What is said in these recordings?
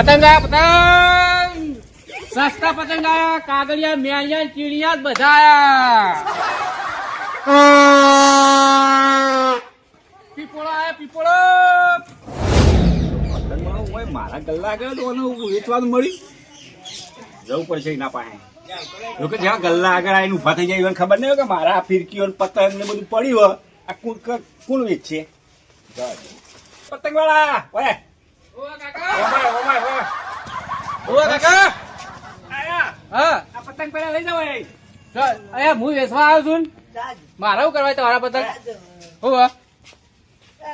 પતંગ પતંગ! સસ્તા પતંગ આયા કાગળિયા મેળિયા ચીડિયા બધા આયા. પીપોળો આયા પીપોળો! પતંગમાં હોય મારા ગલ્લા ગયો તો મને વેચવાનું મળ્યું. જવું પડશે એના પાસે. જો કે જ્યાં ગલ્લા આગળ આવીને ઊભા થઈ જાય ખબર નહીં હોય કે મારા ફિરકીઓ પતંગ ને બધું પડ્યું હોય. આ કુલ કુલ વેચશે પતંગ વાળા ઓય. ઓવા કાકા આયા. હા. આ પતંગ પેલા લઈ જાવ એ. ચાલ અરે હું વેચવા આવ્યો છું ને. મારા શું કરવા તમારા પતંગ? હોવા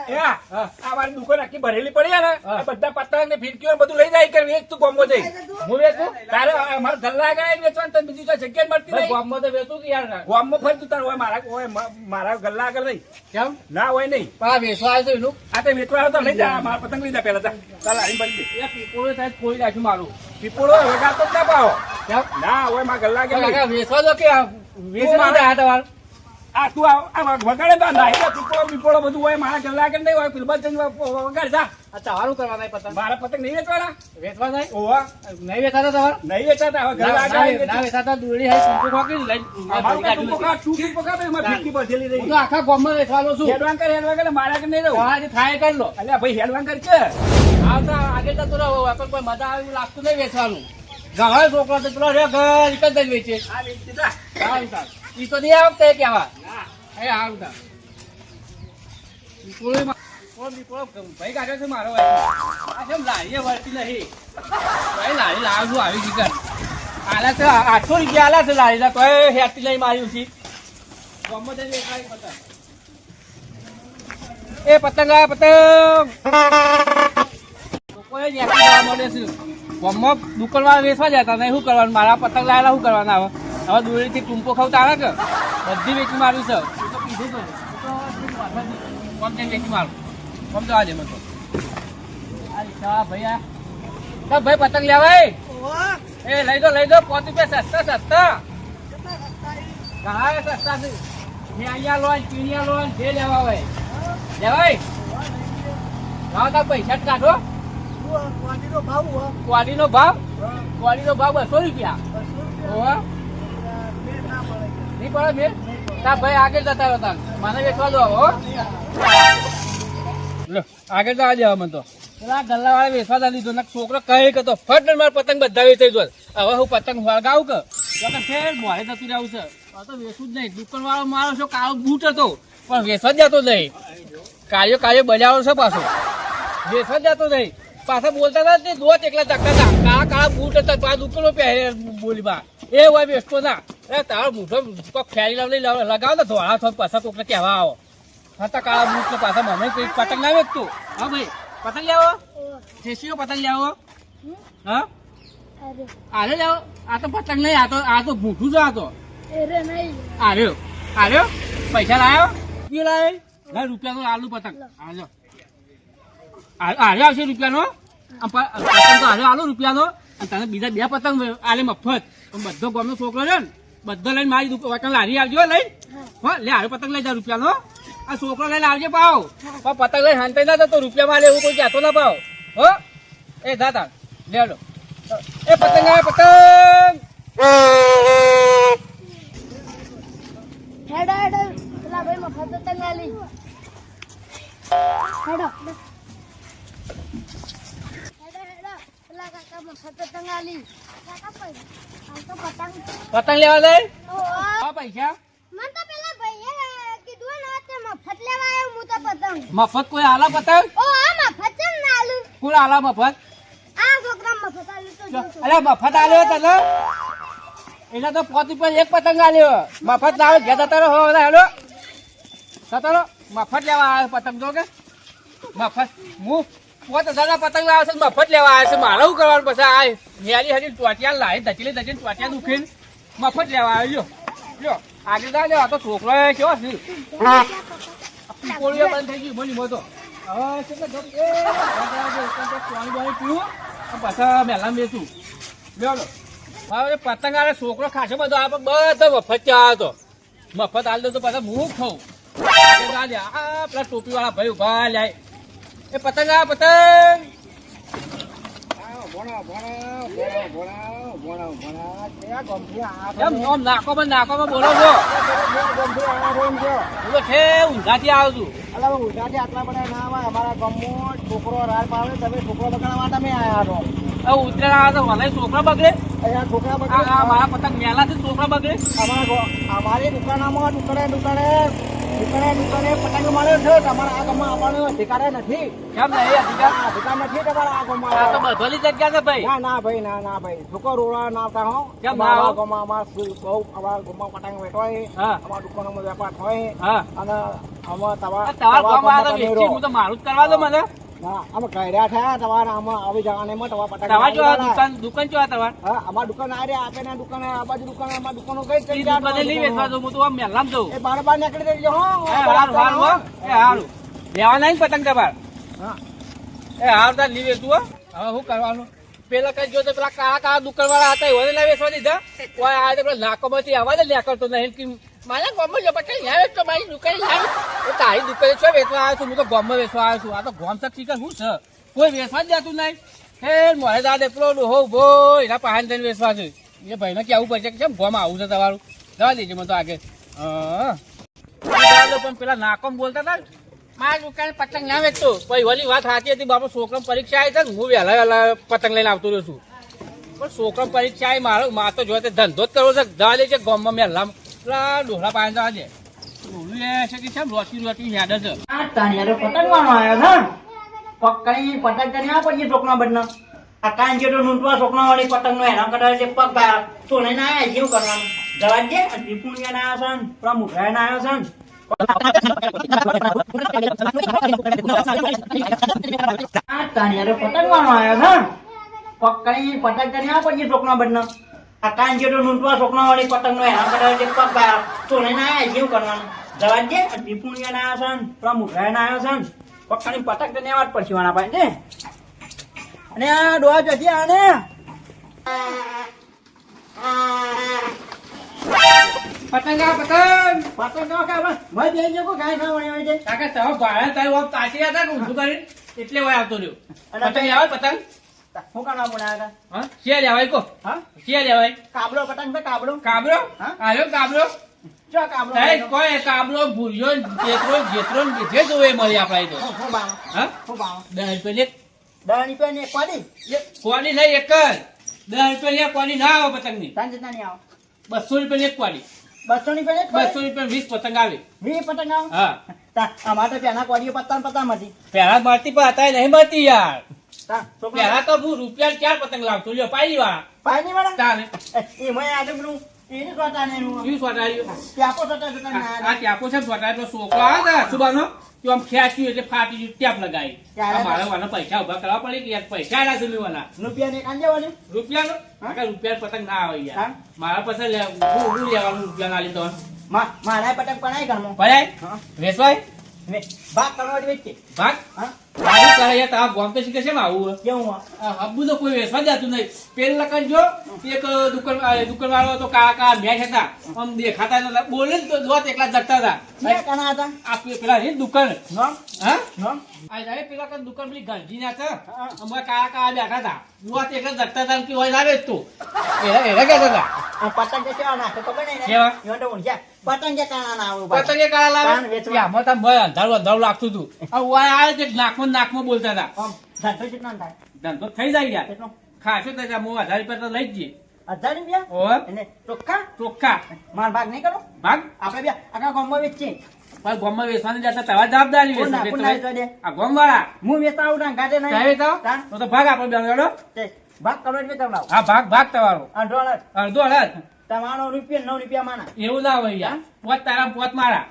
આ મારી દુકાન આખી ભરેલી પડી ને બધા પતંગ ને ફિરકીઓ બધું લઈ જાય કે વેચ તું ગોમો જઈ. હું વેચું? તારે મારા ગલ્લા આગળ આવીને વેચવાનું તને બીજી કોઈ જગ્યા મળતી નહીં. ગોમો તો વેચું કે યાર ગોમો ફરી તું તારું હોય મારા હોય મારા ગલ્લા આગળ નહીં. કેમ? ના હોય નહીં. પણ આ વેચવા આવ્યો એનું? આ તો વેચવા આવ્યો તો લઈ જા મારા પતંગ લઈ જા પેલા જા. ચાલ આવી એ પીપળો થાય કોઈ નાખ્યું મારું. પીપોળો વગાડતો જ ના પાવો કેમ? ના હોય મારા ગલ્લા નહીં. વેચવા દો કે વેચવા દે આ તમારે? આ તું આ- વગાડે તો નાહી પીપળો પીપળો બધું હોય મારા ગલ્લા આગળ નહીં હોય પેલું જઈને વગાડ જા. આ તમારું કરવાના પતંગ. મારા પતંગ નહીં વેચવાના? વેચવા જાય? ઓવા નહીં વેચાતા તમારે નહીં વેચાતા હવે ગલ્લા ના વેચાતા દોરડી હે કુંકુ ખોકી લઈને અમારું કાંઈ ગાડી ટૂંકો કાઢ, ટૂંકી પકડ, એમાં ફીરકી બધેલી રહી. હું તો આખા ગામમાં વેચવાનો છું. હેડવાન કર, હેડવાન કર, મારા કે નહીં રહું. તમારાથી થાય કરી લો. અલ્યા ભાઈ હેડવાન કર કે? આવતા આગળ તો રહો આપણે કોઈ મજા આવે લાગતું નહીં વેચવાનું. ઘણા છોકરા તો પેલા રે ઘર એક જ વેચે. આ વેચી. સારું ઈ તો નહીં આવતા કેવા. એ મારો પતંગ. એ પતંગ, આ પતંગ. વેચવા જતા નહીં શું કરવાનું? મારા પતંગ લાયેલા શું કરવાના? હવે હવે દોરીથી ટૂંપો ખાવતા આવે કે? બધી વેચી માર્યું છે. કીધું. તો જવા દે મને તો ભાઈ આ ભાઈ પતંગ લેવાય એ લઈ દો લઈ દો પોતી રૂપિયા સસ્તા સસ્તા ઘણા સસ્તા છે મેળિયા લોન લોન જે લેવા હોય લેવાય લાવો તાર પૈસા કાઢો ક્વાલીનો ભાવ ક્વાલીનો ભાવ બસો રૂપિયા ઓહો નહીં પડે મેં તાર ભાઈ, આગળ જતા રહો મને વેચવા દો લો, આગળ જવા મને તો. પેલા ગલ્લા વાળા વેચવા દા લીધો છોકરો કહે કે તો ફટ ને પતંગ બધા વેચાઈ જો હવે હું પતંગ વળગાવું કે? તો કે ફેર મોડે જતું રહેવું છે. તો વેચવું જ નહીં. દુકાન વાળો મારો છો હતો. પણ વેચવા જ જતો નહીં. કાર્યો કાર્યો બજાવો છે પાછો. વેચવા જ જતો નહીં. પાછા બોલતા હતા તે દોત એકલા ધક્કા હતા. કાળા કાળા બૂટ હતા, પાંચ ઉકેલો પહેરે બોલીમાં. એ હોય બેસતો ના. અરે તારો મૂઠો કોક ફેરી લાવ લાવ, લગાવો ને ધોળા થોડ પાછા કોકને કહેવા આવો. હતા કાળા બૂટ ને પાછા મને કઈ પતંગ ના તું? હા ભાઈ, પતંગ લાવો? જેસીઓ પતંગ લાવો? હા? આરે લાવો. આ તો પતંગ નહીં, આ તો આ તો ભૂઠું છે, આ તો. આર્યો આર્યો, પૈસા લાવ્યો પી લાવે ના, રૂપિયાનો આલુ પતંગ. આલો આર્યો આવશે રૂપિયાનો? પતંગ તો આર્યો આલુ રૂપિયાનો. અને તને બીજા બે પતંગ આલે મફત. બધો ગામનો છોકરો છે ને, બધો લઈને મારી પતંગ લારી આવજો લઈ હો, લે આર્યો પતંગ લઈ જા રૂપિયાનો. આ છોકરો લઈને આવજે પાવ. પણ પતંગ લઈને હાંતે ના તો રૂપિયા માં એવું કોઈ કહેતો ના પાવ. હો, એ દાદા લેડો એ પતંગ આવે પતંગ. હેડો હેડો. પેલા ભાઈ મફત પતંગ આલી હેડો હેડો પેલા કાકા મફત પતંગ લેવા આ પૈસા. મફત કોઈ આલા પતંગ? કોણ આલા મફત. અરે મફત આલ્યો તને એટલે તો પોત રૂપિયા એક પતંગ આલ્યો. મફત લાવે ઘેર જતા હો હેલો. જતા મફત લેવા આવ્યો પતંગ જો કે. મફત હું? પોત દાદા પતંગ લાવે છે મફત લેવા આવે છે મારે શું કરવાનું પછી આ હેરી હરી ટોટિયા લાવી ધચીલી ધચીને ટોટિયા દુખીને મફત લેવા આવ્યો જો આગળ લ્યો આ તો છોકરો કેવો છે પીપોળીઓ થઈ ગયું બોલી મોતો હવે પાણી બાણી પીવું અને મેલા બેસું પતંગ આવે છોકરો ખાસો બધો આ બધો મફત ત્યાં હતો મફત હાલ દો તો પાછા હું ખાઉં આ પેલા ટોપી વાળા ભાઈ ઊભા લ્યા એ પતંગ આ, પતંગ! કેમ આમ નાકોમાં નાકોમાં બોલો છો. હું તો છે ઊંઘાથી આવું છું. છોકરો રાત પાડે તમે છોકરો બગાડવા માટે આયા છો ઉતરેણ આવે તો મને છોકરા બગડે. છોકરા બગાડે મારા પતંગ મેલાથી છોકરા બગડે. અમારા અમારી દુકાનમાં દુકાને દુકાને. દુકાને દુકાને પતંગ મળે છે તમારા આ ગામમાં આવવાનો અધિકાર નથી. કેમ નહીં? અધિકાર અધિકાર નથી તમારા આ ગામમાં આ તો આવવાનો. જગ્યા છે ભાઈ. ના ના ભાઈ ના ના ભાઈ. છોકરો રોડા ના આવતા હો. કેમ ના અમારા આવો? ગામમાં અમારા બહુ અમારા ગામમાં પતંગ દુકાનોમાં વેપાર થાય. અને અમે તમારા તમારા ગામમાં તો વેચી હું તો મારું જ કરવા દો મને. અમે કર્યા થયા તમારે આમાં આવી જવાને માં તમારા પતંગ તમારે જો દુકાન દુકાન જો આ હા અમારા દુકાન આ રહ્યા આપે ના દુકાન આ બાજુ દુકાન અમારા દુકાનો કઈ એ કઈ વેચવા દઉં હું તો આમ મેલામ જઉં. એ બાર બાર નીકળી દેજો હો એ લેવા નહીં પતંગ તમારે હા. એ હારું તાર હો. હવે શું કરવાનું? પેલા કઈ જો તો પેલા કાળા કાળા દુકાન વાળા હતા એવાને ના વેચવા દીધા? ઓય આ તો પેલા નાકોમાંથી જ નીકળતો નહીં કે મારા ગામમાં જો પતંગ લાવે તો મારી દુકાને લાવે. તો તારી દુકાને છો વેચવા આવ્યો છું? હું તો ગામમાં વેચવા આવ્યો છું. આ તો ગામ તક ટીકર શું છે? કોઈ વેચવા જ જતું નહીં. હે મોડે દાદે પેલો ડોહો ભો એના પાહન જઈને વેચવા છે. એ ભાઈને કેવું પડશે કે કેમ? ગામ આવું છે તમારું. જવા દેજો મને તો આગળ પણ પેલા નાકોમ બોલતા હતા મારા દુકાને પતંગ ના વેચતો. પછી વળી વાત સાચી હતી, બાપા છોકરા પરીક્ષા આવી હતી હું વહેલા વહેલા પતંગ લઈને આવતો રહ્યો છું. પણ છોકરા પરીક્ષા આવી, મારો માર તો ધંધો જ કરવો છે. દવા દે છે ગામમાં મેલા પેલા ડોહલા પાસે દે ડોહલું એ છે કે કેમ રોટી રોટી યાદ છે? આ તાણિયારો પતંગવાનો આવ્યો છે. પકડી પતંગ કરી ના પડીએ છોકરા બદના આ કાન જેટલો નૂંટવા છોકરા વાળી પતંગ નો હેરાન કરે છે, પગ બહાર તો લઈને આવ્યા જેવું કરવાનું. જવા દે. ત્રિપુણિયા ના આવ્યા છે ને, પેલા મુખરાય ના આવ્યા છે ને. પતંગવાનો આવ્યો છે. પકડી પતંગ કરી ના પડીએ છોકરા બદના કાન જેટલો નૂંટવા છોકરા વાળી પતંગ નો હેરાન કરે છે. પગ બહાર ના આવ્યા જેવું કરવાનું? જવા દે. દીપુણિયા ના આવ્યા છે પેલા મુખરાય ના આવ્યા છે ને. પકડી પતંગ તો નેવા જ પડશે વાળા પાસે ને. અને આ ડોહા જતી આને પતંગ આ પતંગ. પતંગ નો ખાવા મય બે જે કો ગાય ખાવાની હોય છે. કાકા તમે ભાડે તારી ઓમ તાચી હતા ને ઊંધું કરીને? એટલે હોય આવતો રહ્યો. પતંગ લેવાય પતંગ? હું કાના બનાવ્યા હા? શિયા લેવાય કો હા? શિયા લેવાય કાબલો પતંગ કાબલો કાબરો. હા? આવ્યો કાબરો. સાહેબ કોઈ જેતરો જેતરો જે જોવે મળી આપણા તો. હું હું હા? હું બાવા. દસ રૂપિયા દસ રૂપિયા ને કોની? કોની નહીં એક જ. દસ રૂપિયા કોની ના આવે પતંગની. તાન જતા નહીં આવો. બસો રૂપિયા કોની. બસો રૂપિયા બસો રૂપિયા વીસ પતંગ આવે. પતંગ આવે? હા. અમારે તો પેલા કોડીઓ પત્તા પત્તા માંથી પહેલા મળતી પણ અત્યારે નહીં મળતી યાર. તા છોકરા પહેલા તો હું રૂપિયા ચાર પતંગ લાવતો લ્યો પાઈ વાળા. પાય વાળા? તાને એ આજે પેલું એને સોટા ને એનું. શું સ્વટાર્યું ત્યાપો સોટા સોટા ને આ ત્યાપો છે સ્વટાર્યો છોકરો આવે સુબાનો તો આમ ખેંચ્યું એટલે ફાટી ગયું ટેપ લગાવી. ત્યારે વાના પૈસા ઊભા કરવા પડે કે યાર પૈસા ના જમી વાના રૂપિયા ને કાંજે વાળી? રૂપિયા પતંગ ના આવે યાર? મારા પાસે હું લેવાનું રૂપિયા ના લીધો મારા પતંગ પણાય ઘરમાં. હા. વેચવાય? ભાગ કરવા દે ભાગ હા? મારું કરે યાર તારા શીખે છે આવું. કેવું આ હબ્બુ તો કોઈ વેચવા જતું નહીં. પેલા લખન જો એક દુકાન દુકાન વાળો તો કાકા કાળા મેચ હતા. આમ દેખાતા નતા. બોલે તો દોત એકલા જગતા હતા. કાના હતા? આ પેલા ની દુકાન. હા? આ જાય પેલા કન દુકાન પેલી ગાંધી ના હતા. હા. કાકા કાળા કાળા બેઠા હતા. દોત એકલા જગતા હતા. કે હોય લાવે તો. એરા એરા કહેતા હતા. પતંગ કે કેવા નાખે ખબર નહીં. પતંગ કે કાના ના પતંગ કાળા લાવે આમાં તો અંધારું અંધારું લાગતું હતું. આ વાય છે નાકમાં બોલતા હતા. ધંધો કેટલો થાય? ધંધો થઈ જાય યાર. કેટલો? ખાસો હું હજાર રૂપિયા તો લઈ જ જઈએ. હજાર રૂપિયા? ઓહો ચોખ્ખા? ચોખ્ખા. માર ભાગ નહીં કરો? ભાગ? આપણે બે આખા ગામમાં વેચીએ. પણ ગામમાં વેચવાની જતા તમારી જવાબદારી કોણ ના- વેચો કોણ ના વેચવા દે? આ ગામ વાળા હું વેચતા આવું ના નહીં. સાહેબ તો તો ભાગ આપણે બેન ભાગ કરો એટલે વેચાવડાવો. હા ભાગ ભાગ તમારો. અડધો અડધ તમારો રૂપિયા નવ રૂપિયા માના એવું ના હોય યાર. પોત તારા પોત મારા.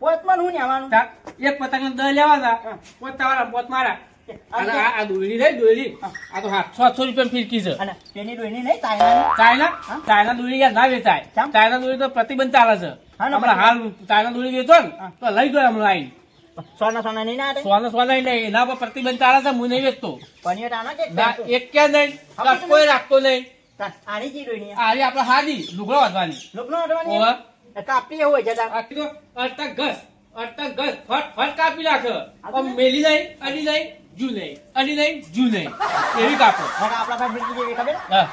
પોતમાં હું ને આવવાનું તા- એક પતંગ દસ લેવાના. પોત તારા પોત મારા. આ દોરી રહી દોરી આ તો સાતસો સાતસો રૂપિયા ફીરકી છે. તેની ડોયની નહીં. ચાઇના હા? ચાઇના દોરી યાર ના વેચાય? ચાઇના દોરી તો પ્રતિબંધ ચાલે છે. હમણાં હાલ ચાઇના દોરી વેચો ને. તો લઈ ગયો હમણાં આઈને સોના સોના નહીં ના સોના સોના નહીં એના પર પ્રતિબંધ ચાલે છે હું નહીં વેચતો. કે એક ક્યાં નહીં? કોઈ રાખતો નહીં. આની ડોયની? હાદી લુગડો વાંધવાની. લોકનો અડવાની? કાપી હોય છે તાન. આ કીધું ઘસ અડતા ઘસ. ફટ ફટ કાપી નાખે. આમ મેલી નહીં અડી લઈ જુ લઈ અડી લઈ જુ લઈ એવી કાપો. હવે આપણા પાસે બીજી જેવી ખબર હા.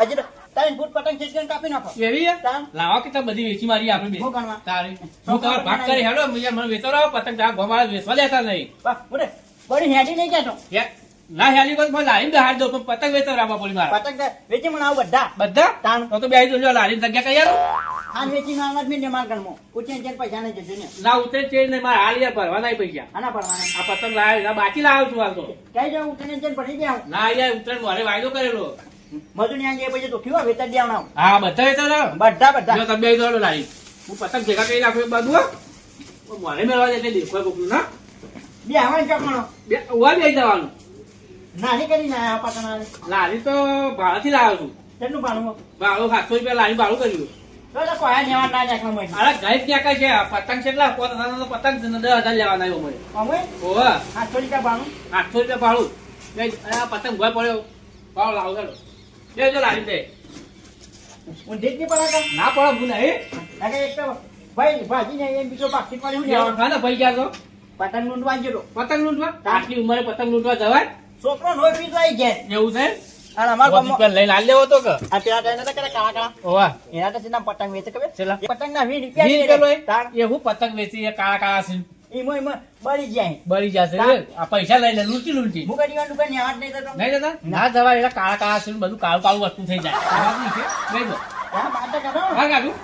હજી ત્રણ ફૂટ પતંગ ખીચીને કાપી નાખો. એવી લાવો કે તમે બધી વેચી મારી આપણે બે? હું ભાગ કરી હેડો મને મને વેચો પતંગ. ગોમાળા વેચવા દેતા નહીં. બળી હેડી નહીં કહેતો? ના હેલી મને લારીને બહાર દો પણ પતંગ વેચો મારા. પતંગ વેચી મને આવું બધા. બધા. તો બે જો લારીને જગ્યા કઈ આલો? આ વેચી મેં માર ગણમાં પૈસા નહીં જજો ને. ના ઉતરે છે ને મારે હાલ યાર ભરવા પૈસા. આના પરવાના આ પતંગ લાવ્યો બાકી લાવ્યો છું હાલ તો. કઈ જાવ ના યાર ઉતરે મારે વાયદો કરેલો. મજૂરી આ ગયા પછી તો કેવા વેચા દેવાના હા બધા વેચો બધા બધા. જો તમે બે દોડો લાવી હું પતંગ ભેગા કરી નાખું એક બાજુ મારે મેળવા દે દેખાય કોકનું ના? બે આવવાનું ચોકણો બે ઉવા બે જવાનું. નાની કરીને આયા પતંગ લારી તો ભાડાથી લાવ્યો છું. કેટલું ભાડું? ભાડું સાતસો રૂપિયા લારી ભાડું કર્યું તો તો લેવા ના નાખવા મળે અરે ઘરે ક્યાં કઈ છે? પતંગ કેટલા પોત નાના પતંગ દસ હજાર લેવાના આવ્યો મને અમે ઓહો. આઠસો રૂપિયા ભાડું? આઠસો રૂપિયા ભાડું. આ પતંગ ભય પડ્યો. ભાવ લાવો ચાલો. જો લારી દે. ઊંધી જ નહીં પડે ના પડે નહીં. એક તો ભાઈ ભાજી ને બીજો બાકી લેવા લેવાનું? ખા ને ભાઈ ગયા તો પતંગ લૂંટવા ગયો પતંગ લૂંટવા? આટલી ઉંમરે પતંગ લૂંટવા જવાય? છોકરો નો પીતો આવી ગયા એવું છે? અને અમાર પોત રૂપિયા લઈને હાલ લેવો તો કે? આ પેલા ટાઈમ નતા કરે કાળા કાળા. ઓવા. એના તો સીધા પતંગ વેચે ખબર? છેલ્લા? પતંગ ના વીસ વીસ રૂપિયા રૂપિયા લે. એ હું પતંગ વેચી એ કાળા કાળા છે. ઈમો ઈમો બળી જાય બળી જશે આ પૈસા લઈને લૂંટી લૂંટી. હું દીવાન દુકાનની હાથ નહીં જતા? ના. એટલે કાળા કાળા છે બધું કાળું કાળું વસ્તુ થઈ જાય. લઈ દો કરો. હા કાઢું.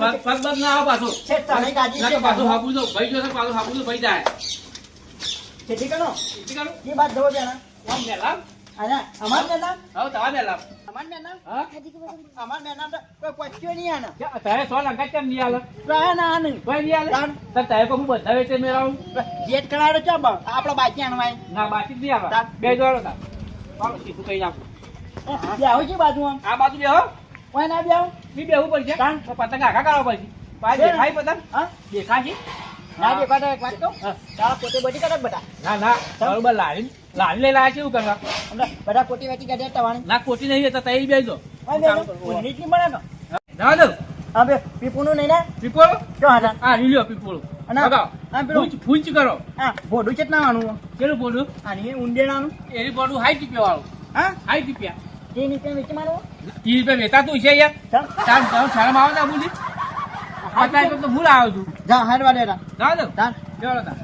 પગ પગ ના આવો પાછો. છે તને ગાજી ના છે તો પાછું હાપું દો ભાઈ જો તો હાપું દો ભાઈ જાય. ખેતી કરો. ઈથી કાઢું એ વાત દવો બેના અમાર બેના હા તવા મેલા અમાર બેના હા? અમાર કોઈ પચ્યો નહીં આના. તારે સો લંકા કેમ નહીં આલે? તો ના આનું. કોઈ નહીં આલે? તાણ. તારે કોઈ બધા વેચે મેળાવું? જેટ કરાડો બા? બાકી આણવાય. ના બાકી નહીં આવે બે જોડો તા ચાલો સીધું કઈ નાખું. બે આવું છે બાજુ આમ? આ બાજુ ઓય ના બે આવું? બી બેવું પડશે. પતંગ આખા કાઢવા પડશે. પાછ બે. દેખાય પતંગ? હા? દેખાય છે? ના દેખાતો એક વાત કહું? તારા પોતે બધી કરે બધા? ના ના બરોબર લાવી લાવી લઈ લાયા કેવું કરવા અમને બધા પોતી વેચી કાઢે તવાની ના કોટી નહીં તો તઈ બેસજો નીચલી મળે ને. જવા દો. હા પીપુનું નહીં ને પીપોળો? જો હતા હા લીલો પીપોળો. અને બગાવ આ પેલું ફૂંચ કરો. હા ભોડું કેટલા નાવાનું કેલું બોલું આની એ ઊંડેણાનું. એની બોલું હાઈ ટીપિયા વાળું. હા? હાઈ ટીપિયા તે નીચે વેચી મારવું ત્રીસ રૂપિયા વેચાતું છે યાર તાર તાર શરમ આવે ના બોલી પચાસ રૂપિયા તો ભૂલ આવ્યો છું. જા હારવા દેતા જા દો ચાલ ચાલો તા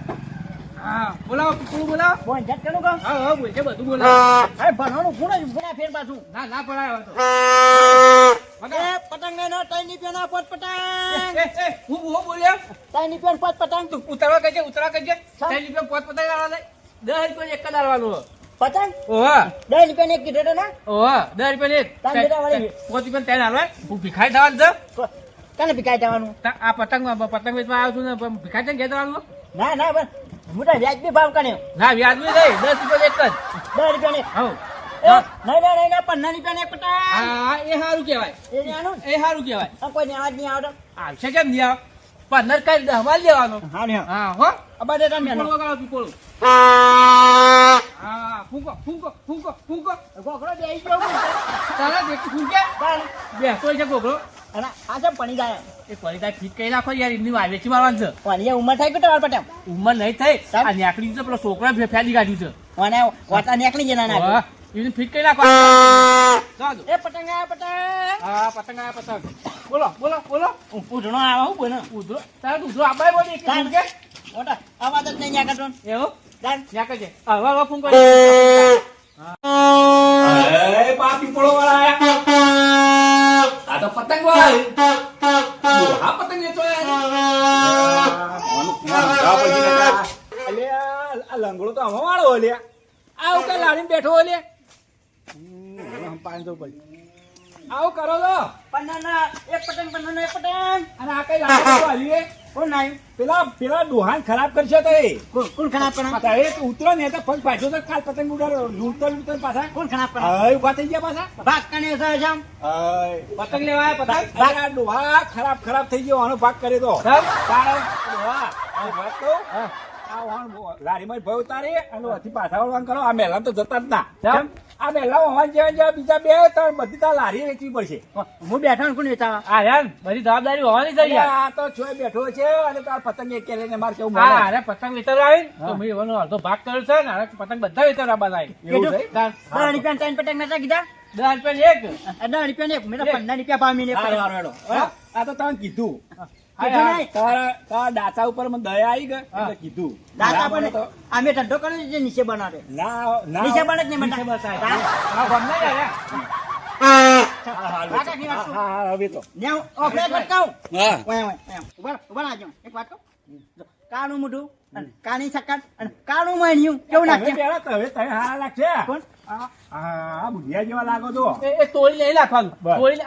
હા બોલાવો પીપોળું બોલાવો. બોલ જટ કરું કામ? હા હા બોલશે બધું બોલાવો. અરે ભણવાનું ગુણ જ ગુણા ફેર પાછું. ના ના પડાયો તો એ પતંગ ને નો તઈ ની પેના પોત પતંગ. એ એ હું હું બોલ્યો? તઈ ની પેન પોત પતંગ. તું ઉતરવા ઉતરવા લાવવા દે રૂપિયા એક આલવાનું પતંગ? ઓહા. દસ રૂપિયા એક કીધો ના? ઓહા દસ રૂપિયા એક. તાન બેટા વાળી. પોત રૂપિયા ત્રણ હાલવાય. હું ભિખારી થવાનું છે. કો- ભીખાઈ જવાનું? આ પતંગ પતંગ વેચવા આવ્યો છું ને ભીખાઈ તને ઘેર જવાનું ના ના બસ મોટા વ્યાજબી ભાવ કાઢ્યો ના વ્યાજબી નહીં દસ રૂપિયા એક જ. દસ રૂપિયા ને હવ નહીં નહીં નહીં નહીં પંદર રૂપિયા ને એક પતંગ. હા એ સારું કહેવાય. એ એ સારું કહેવાય. કોઈ ન્યાવા જ નહીં આવડે આવશે કેમ નહીં આવે પંદર કઈ લેવાનો હા ને હા હા. હો અબા દેતા મેનો પીપળું વગાડો પીપળું હા ફૂંકો ફૂંકો ફૂંકો ફૂંકો. ગોખરો બેસી ગયો તારા દેખી બેસતો છે ગોગળો અને આ છે પણી જાય એ પરિતા ફીટ કરી નાખો યાર એમની વેચી મારવાનું છે. કોની ઉંમર થાય કે તમારા પટેમ. ઉંમર નહીં થઈ. આ નેકડી છે પેલો છોકરા ફે- કાઢ્યું છે. કોને વાતા નીકળી જના નાખે એને ફીટ કરી નાખો. એ પતંગ આયા પતંગ. હા પતંગ આયા પતંગ. બોલો બોલો બોલો. ઉધણો આવા હું બને ઉધરો તારે ઉધરો આબાય બોલી એક. મોટા આ વાત નહીં ન્યા કાઢો એવું? ચાલ ન્યા કરજે. હવે હવે ફૂંકો અરે બા પીપળો વાળા આયા. આ તો પતંગ વેચો આ લંગડો તો આમાં વાળો અલ્યા આવું કઈ લાડીને બેઠો હોય લે પાંચસો પડી આવું કરો તો પન્નાના એક પતંગ પન્નાના એક પતંગ અને આ કઈ વાળી કોણ નાયું પેલા પેલા ડોહાન ખરાબ કરશે તો. એ કોણ ખરાબ કરા? એ તો ઉતરો ને તો પગ પાછો તો કાલ પતંગ ઉડાડો. લૂંટતો લૂંટતો પાછા. કોણ ખરાબ કરા? હવે ઊભા થઈ ગયા પાછા. ભાગ કને છે જામ પતંગ લેવા પતંગ? ભાગ ડોહા ખરાબ ખરાબ થઈ ગયો. આનો ભાગ કરે તો. તારે ડોહા વાત કહું? હા. લારીમાં ભય ઉતારી અને વચ્ચે પાછા વળવાનું કરો. આ મેલામાં તો જતા જ ના. આ મેલા વાહન જેવા જેવા બીજા બે ત્રણ બધી તાર લારી વેચવી પડશે. હું બેઠા કોણ વેચાવા? આ યાર બધી જવાબદારી હોવાની છે આ તો છોય બેઠો છે અને તાર પતંગ એક લઈને મારે કેવું હા અરે પતંગ વેતર આવી તો મેં એવાનો અડધો ભાગ કર્યો છે ને અરે પતંગ બધા છે? તાર દસ રૂપિયા ત્રણ પતંગ નતા કીધા? દસ રૂપિયા એક. દસ રૂપિયા ને મેં એક. પંદર રૂપિયા. હા. આ તો તમે કીધું. તારા દાતા ઉપર મને દયા આવી ગઈ. એટલે કીધું. દાદા ના મને તો પણ અમે ધંધો કર્યો છે નીચે બનાવે. ના ના. નીચે બને જ નહીં મોઢું સક્કર અને કાળું મણિયું. કેવું તમે બુઢિયા જેવા લાગો છો. એ તોડી.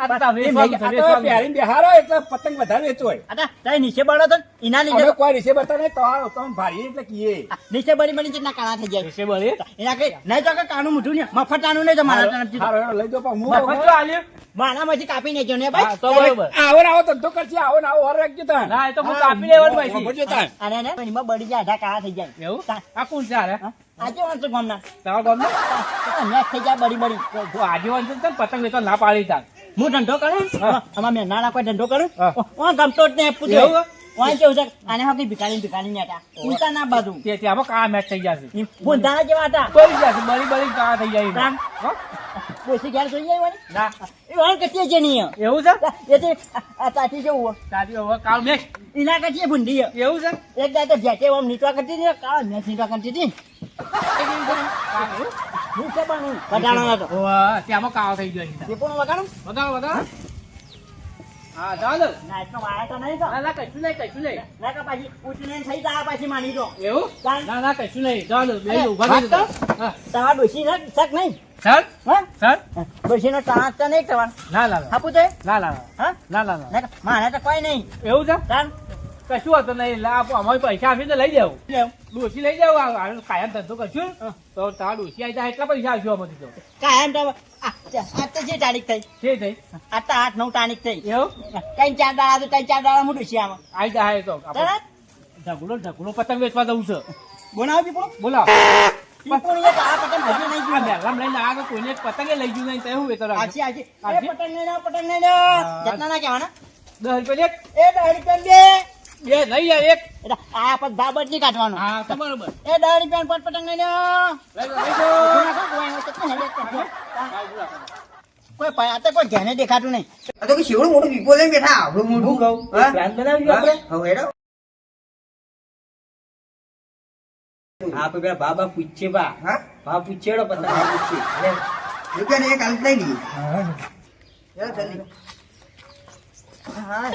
આ તા વેચવાનું છે, આ તો વેચવાનું. પહેરીને બેહારો એટલે પતંગ વધારે વેચોય અતા, તારે નીચે બળો તો એના લીધે કોઈ રીસે બતા નહીં તો હારો તમે ભારી એટલે કીએ. નીચે બળી બળી જેટલા કાળા થઈ જાય? વિશે બોલીએ. એના કઈ નહીં તો કે કાળું મોઢું ને મફતાનું નહીં તો તરફથી હારો, હારો, લઈ જાઓ પણ હું મફત જો આલ્યું? મારામાંથી કાપી નાખ્યો ને ભાઈ? તો બરોબર. આવો આવો ધંધો કરશે આવો ને આવો વાર રાખજો તાન. ના, એ તો હું કાપી લેવાનું ભાઈ ને એમાં બળી જાય આધા કાળા થઈ જાય. એવું? આ કોણ છે? આજે વાંચો ગામના. તમારા ગામના? મેં મેચ થઈ જાય બળી બળી આજે વાંચો ને પતંગ લેતો ના પાડી તાર. હું ધંધો કરું. આમાં મેં નાના કોઈ ધંધો કરું? હું. ગમતો જ નહીં પૂછ્યો? વાંચ કેવું છે આને હોકી ભિખારી ભિખારી હતા પૂછતા ના બાજુ. તે ત્યાંમાં કા મેચ થઈ જશે? બુંધાના જેવા હતા. બળી જશે બળી બળી કા થઈ જાય પોસી ઘેર જોઈ જાય ના? એ વાળ કચીએ છે નહીં એવું છે? એ તે ચાચી જેવું. તારી હવે કાળ મેચ એના કચીએ ભૂંડી એવું છે? એક દાડે ભેટે ઓમ નીચવા કરતી હતી કાળા મેચ નીચવા કરતી હતી મારે તો કોઈ નહીં. એવું છે? કશું હતું નહીં લા આપો અમારે પૈસા આપીને લઈ જાવ ડોસી લઈ જાવ કાયમ ધંધો કરશું તો તારા ડોસી આવી જાય એટલા પૈસા આવશે અમારી તો કાયમ તો આ આ તો જે તારીખ થઈ છે થઈ આ તો આઠ નવ તારીખ થઈ એવું ત્રણ ચાર દાડા તો ત્રણ ચાર દાડા હું ડોસી આમાં આવી જાય તો ઢગલો ઢગલો પતંગ વેચવા જવું છે બોલાવ પીપો બોલો પીપો ને આ પતંગ હજી નહીં આ ગયું મેલામ લઈને આગળ કોઈને પતંગે લઈ ગયું નહીં તો એવું વેચો. આજી આજી આજી? પતંગ પતંગ નહીં લાવ જતના ના કહેવાના દસ રૂપિયા એ દસ રૂપિયા બે નહીં યાર એક આ પછી બાબત નહીં કાઢવાનો હા તો બરોબર એ દાડી પેન પતંગ લઈ ખા, કોઈ નહીં તો. કોઈ ધ્યાને દેખાતું નહીં આ તો કે શિવડું મોટું વિપો લઈને બેઠા આવડું મોટું કહું? હા? પ્લાન બનાવ્યો આપણે? હવે હેડો. તો પેલા બાબા પૂછે બા હા? બા પૂછેડો પતંગ પૂછે રૂપિયાને એક હાલ લઈ લઈએ હા જલ્દી. હા